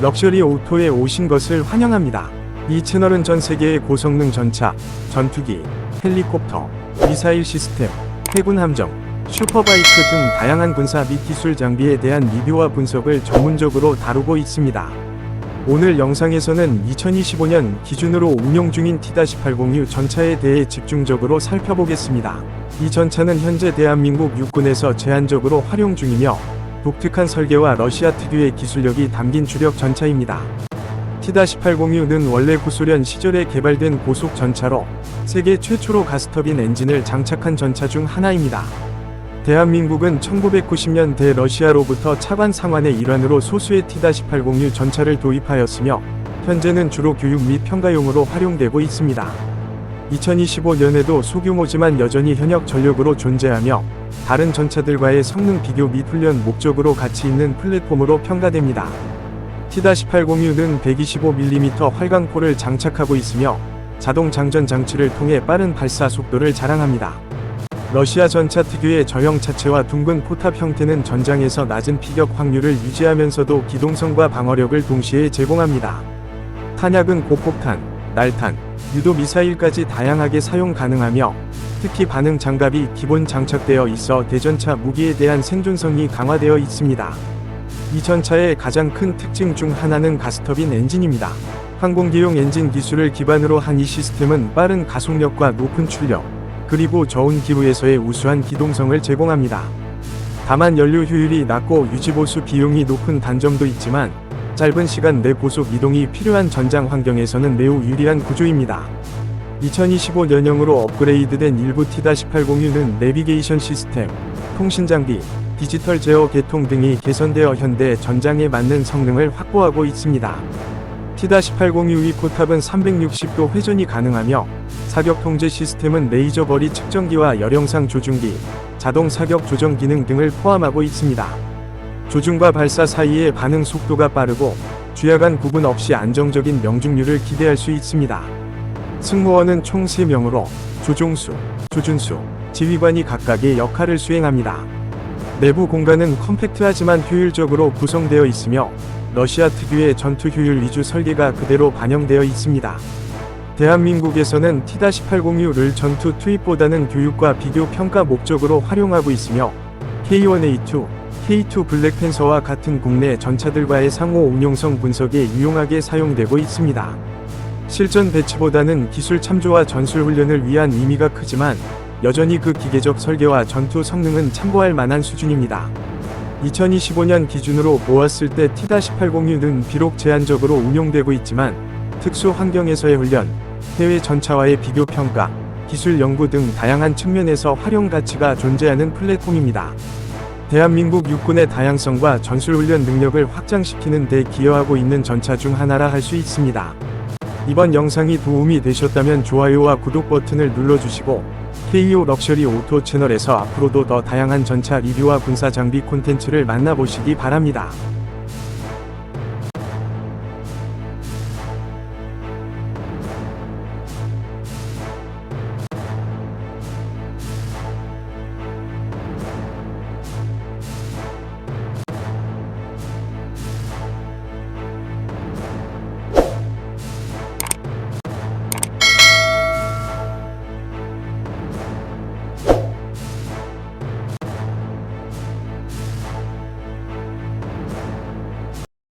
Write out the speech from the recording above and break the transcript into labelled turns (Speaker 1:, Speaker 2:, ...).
Speaker 1: 럭셔리 오토에 오신 것을 환영합니다. 이 채널은 전 세계의 고성능 전차, 전투기, 헬리콥터, 미사일 시스템, 해군 함정, 슈퍼바이크 등 다양한 군사 및 기술 장비에 대한 리뷰와 분석을 전문적으로 다루고 있습니다. 오늘 영상에서는 2025년 기준으로 운용 중인 T-806 전차에 대해 집중적으로 살펴보겠습니다. 이 전차는 현재 대한민국 육군에서 제한적으로 활용 중이며 독특한 설계와 러시아 특유의 기술력이 담긴 주력 전차입니다. T-806는 원래 구소련 시절에 개발된 고속 전차로 세계 최초로 가스터빈 엔진을 장착한 전차 중 하나입니다. 대한민국은 1990년대 러시아로부터 차관 상환의 일환으로 소수의 T-806 전차를 도입하였으며 현재는 주로 교육 및 평가용으로 활용되고 있습니다. 2025년에도 소규모지만 여전히 현역 전력으로 존재하며 다른 전차들과의 성능 비교 및 훈련 목적으로 가치 있는 플랫폼으로 평가됩니다. T-806는 125mm 활강포를 장착하고 있으며 자동 장전 장치를 통해 빠른 발사 속도를 자랑합니다. 러시아 전차 특유의 저형 차체와 둥근 포탑 형태는 전장에서 낮은 피격 확률을 유지하면서도 기동성과 방어력을 동시에 제공합니다. 탄약은 고폭탄, 날탄, 유도 미사일까지 다양하게 사용 가능하며 특히 반응 장갑이 기본 장착되어 있어 대전차 무기에 대한 생존성이 강화되어 있습니다. 이 전차의 가장 큰 특징 중 하나는 가스터빈 엔진입니다. 항공기용 엔진 기술을 기반으로 한 이 시스템은 빠른 가속력과 높은 출력, 그리고 저온 기후에서의 우수한 기동성을 제공합니다. 다만 연료 효율이 낮고 유지보수 비용이 높은 단점도 있지만 짧은 시간 내 고속 이동이 필요한 전장 환경에서는 매우 유리한 구조입니다. 2025년형으로 업그레이드된 일부 T-806는 내비게이션 시스템, 통신 장비, 디지털 제어 계통 등이 개선되어 현대 전장에 맞는 성능을 확보하고 있습니다. T-806의 포탑은 360도 회전이 가능하며 사격 통제 시스템은 레이저 거리 측정기와 열영상 조준기, 자동 사격 조정 기능 등을 포함하고 있습니다. 조준과 발사 사이의 반응 속도가 빠르고 주야간 구분 없이 안정적인 명중률을 기대할 수 있습니다. 승무원은 총 3명으로 조종수, 조준수, 지휘관이 각각의 역할을 수행합니다. 내부 공간은 컴팩트하지만 효율적으로 구성되어 있으며 러시아 특유의 전투 효율 위주 설계가 그대로 반영되어 있습니다. 대한민국에서는 T-806를 전투 투입보다는 교육과 비교 평가 목적으로 활용하고 있으며 K1A2, K2 블랙팬서와 같은 국내 전차들과의 상호 운용성 분석에 유용하게 사용되고 있습니다. 실전 배치보다는 기술 참조와 전술 훈련을 위한 의미가 크지만 여전히 그 기계적 설계와 전투 성능은 참고할 만한 수준입니다. 2025년 기준으로 보았을 때 T-806는 비록 제한적으로 운용되고 있지만 특수 환경에서의 훈련, 해외 전차와의 비교 평가, 기술 연구 등 다양한 측면에서 활용 가치가 존재하는 플랫폼입니다. 대한민국 육군의 다양성과 전술 훈련 능력을 확장시키는 데 기여하고 있는 전차 중 하나라 할 수 있습니다. 이번 영상이 도움이 되셨다면 좋아요와 구독 버튼을 눌러주시고 KO 럭셔리 오토 채널에서 앞으로도 더 다양한 전차 리뷰와 군사 장비 콘텐츠를 만나보시기 바랍니다.